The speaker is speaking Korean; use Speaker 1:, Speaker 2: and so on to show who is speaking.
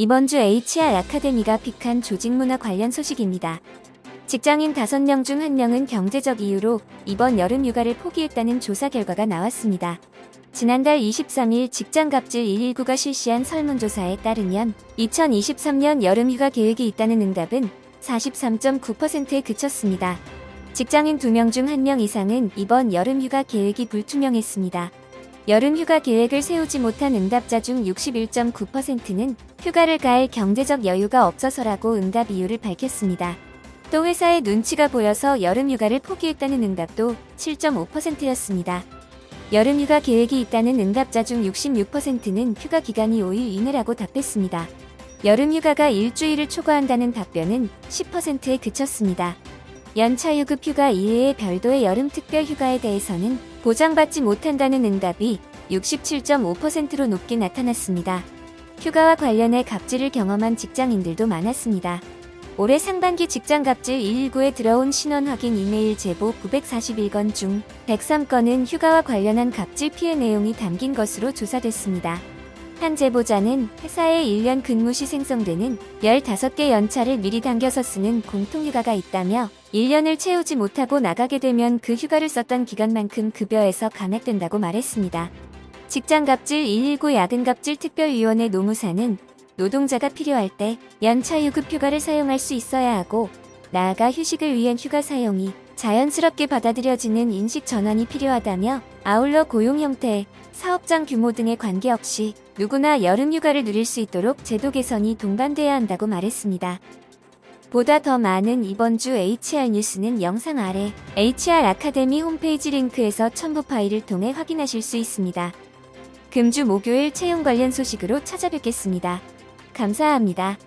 Speaker 1: 이번 주 HR 아카데미가 픽한 조직문화 관련 소식입니다. 직장인 5명 중 1명은 경제적 이유로 이번 여름 휴가를 포기했다는 조사 결과가 나왔습니다. 지난달 23일 직장갑질 119가 실시한 설문조사에 따르면 2023년 여름 휴가 계획이 있다는 응답은 43.9%에 그쳤습니다. 직장인 2명 중 1명 이상은 이번 여름 휴가 계획이 불투명했습니다. 여름 휴가 계획을 세우지 못한 응답자 중 61.9%는 휴가를 갈 경제적 여유가 없어서라고 응답 이유를 밝혔습니다. 또 회사의 눈치가 보여서 여름 휴가를 포기했다는 응답도 7.5%였습니다. 여름 휴가 계획이 있다는 응답자 중 66%는 휴가 기간이 5일 이내라고 답했습니다. 여름 휴가가 일주일을 초과한다는 답변은 10%에 그쳤습니다. 연차 유급 휴가 이외의 별도의 여름 특별 휴가에 대해서는 보장받지 못한다는 응답이 67.5%로 높게 나타났습니다. 휴가와 관련해 갑질을 경험한 직장인들도 많았습니다. 올해 상반기 직장 갑질 119에 들어온 신원 확인 이메일 제보 941건 중 103건은 휴가와 관련한 갑질 피해 내용이 담긴 것으로 조사됐습니다. 한 제보자는 회사에 1년 근무 시 생성되는 15개 연차를 미리 당겨서 쓰는 공통휴가가 있다며 1년을 채우지 못하고 나가게 되면 그 휴가를 썼던 기간만큼 급여에서 감액된다고 말했습니다. 직장갑질 119 야근갑질 특별위원회 노무사는 노동자가 필요할 때 연차 유급 휴가를 사용할 수 있어야 하고 나아가 휴식을 위한 휴가 사용이 자연스럽게 받아들여지는 인식 전환이 필요하다며 아울러 고용 형태, 사업장 규모 등에 관계없이 누구나 여름 휴가를 누릴 수 있도록 제도 개선이 동반돼야 한다고 말했습니다. 보다 더 많은 이번 주 HR 뉴스는 영상 아래 HR 아카데미 홈페이지 링크에서 첨부 파일을 통해 확인하실 수 있습니다. 금주 목요일 채용 관련 소식으로 찾아뵙겠습니다. 감사합니다.